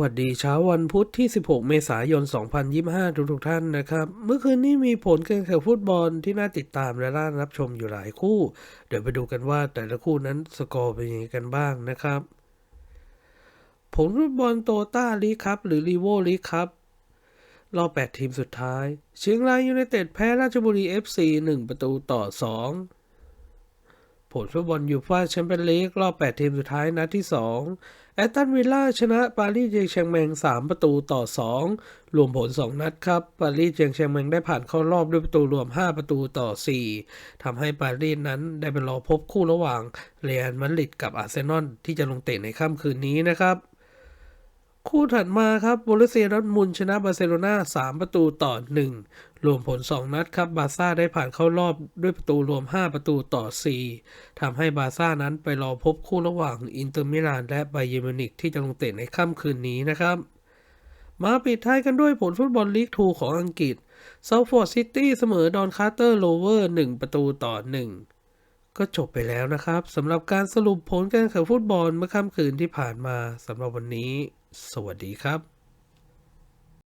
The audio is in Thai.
วัสดีเช้าวันพุธที่ 16 เมษายน 2025 ทุกทุกท่านนะครับ เมื่อคืนนี้มีผลการแข่งฟุตบอลที่น่าติดตามและน่ารับชมอยู่หลายคู่ เดี๋ยวไปดูกันว่าแต่ละคู่นั้นสกอร์เป็นยังไงกันบ้างนะครับ ผลฟุตบอลโตต้าลีครับ หรือลีโวลีครับ รอบ 8 ทีมสุดท้าย เชียงรายยูไนเต็ดแพ้ราชบุรี FC 1 ประตูต่อ 2 ผลฟุตบอลยูฟ่าแชมเปี้ยนลีกรอบ 8 ทีมสุดท้ายนัดที่ 2 แอตตันวิลล่าชนะปารีสเจงแชงแมง 3 ประตูต่อ 2 รวมผล 2 นัดครับ ปารีสเจงแชงแมงได้ผ่านเข้ารอบด้วยประตูรวม 5 ประตูต่อ 4ทำให้ปารีสนั้นได้ไปรอพบคู่ระหว่างเรอัลมาดริดกับอาร์เซนอลที่จะลงเตะในค่ำคืนนี้นะครับ คู่ถัดมาครับโบรุเซียดอร์ทมุนชนะบาร์เซโลนา3 ประตูต่อ 1 รวมผล 2 นัดครับบาร์ซ่าได้ผ่านเข้ารอบด้วยประตูรวม 5 ประตูต่อ 4 ทำให้บาร์ซ่านั้นไปรอพบคู่ระหว่างอินเตอร์มิลานและไบเยมินิกที่จะลงเตะในค่ำคืนนี้นะครับ มาปิดท้ายกันด้วยผลฟุตบอลลีก2ของอังกฤษเซาท์ฟอร์ดซิตี้เสมอดอนคาร์เตอร์โลเวอร์ 1 ประตูต่อ 1 ก็จบไปแล้วนะครับสำหรับการสรุปผลการแข่งฟุตบอลเมื่อค่ำคืนที่ผ่านมาสำหรับวันนี้ สวัสดีครับ